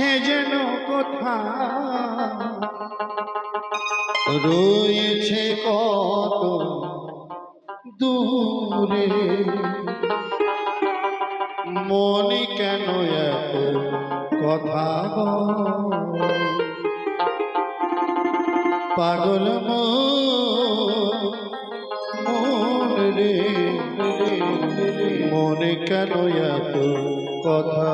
সে যেন কোথা। রয়েছে কত দূরে। মনে কেন এত কথা? পাগল রে। মনে কেন এত কথা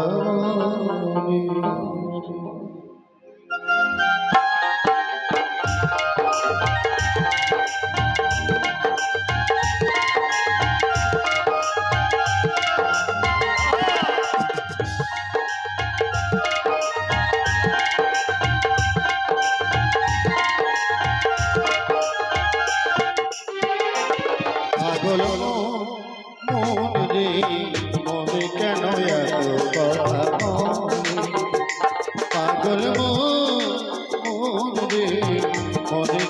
রে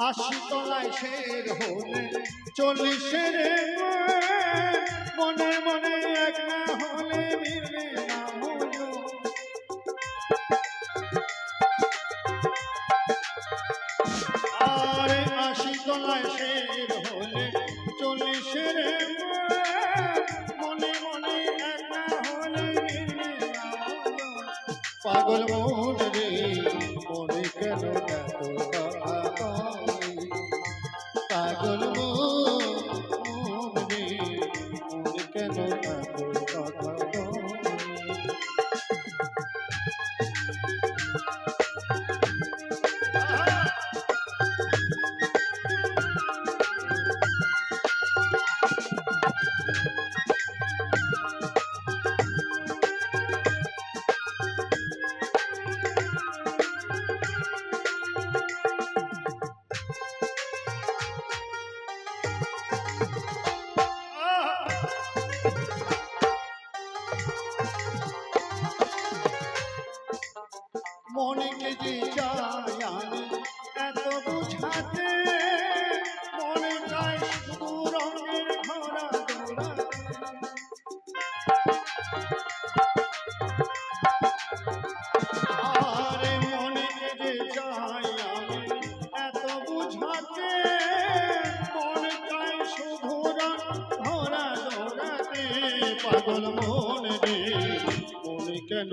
আশি তলায় শের হলে চল্লিশের মনে মনে এক না হলে মিলবে না আরে আশি তলায় শের হলে চল্লিশের মনে মনে এক না হলে মিলবে না পাগল মন রে, মনে কেন এত মনেকে যে চাই এত বুঝাতে মনে চাই শুধু রঙের দোলাতে। আরে মনেকে এত বুঝাতে মনে চাই শুধু রং ভরা দোলাতে পাগল মন মনে কেন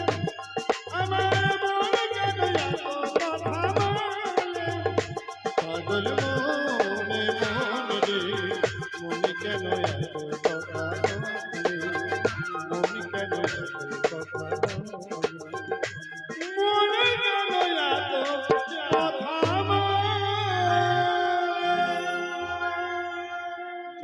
মন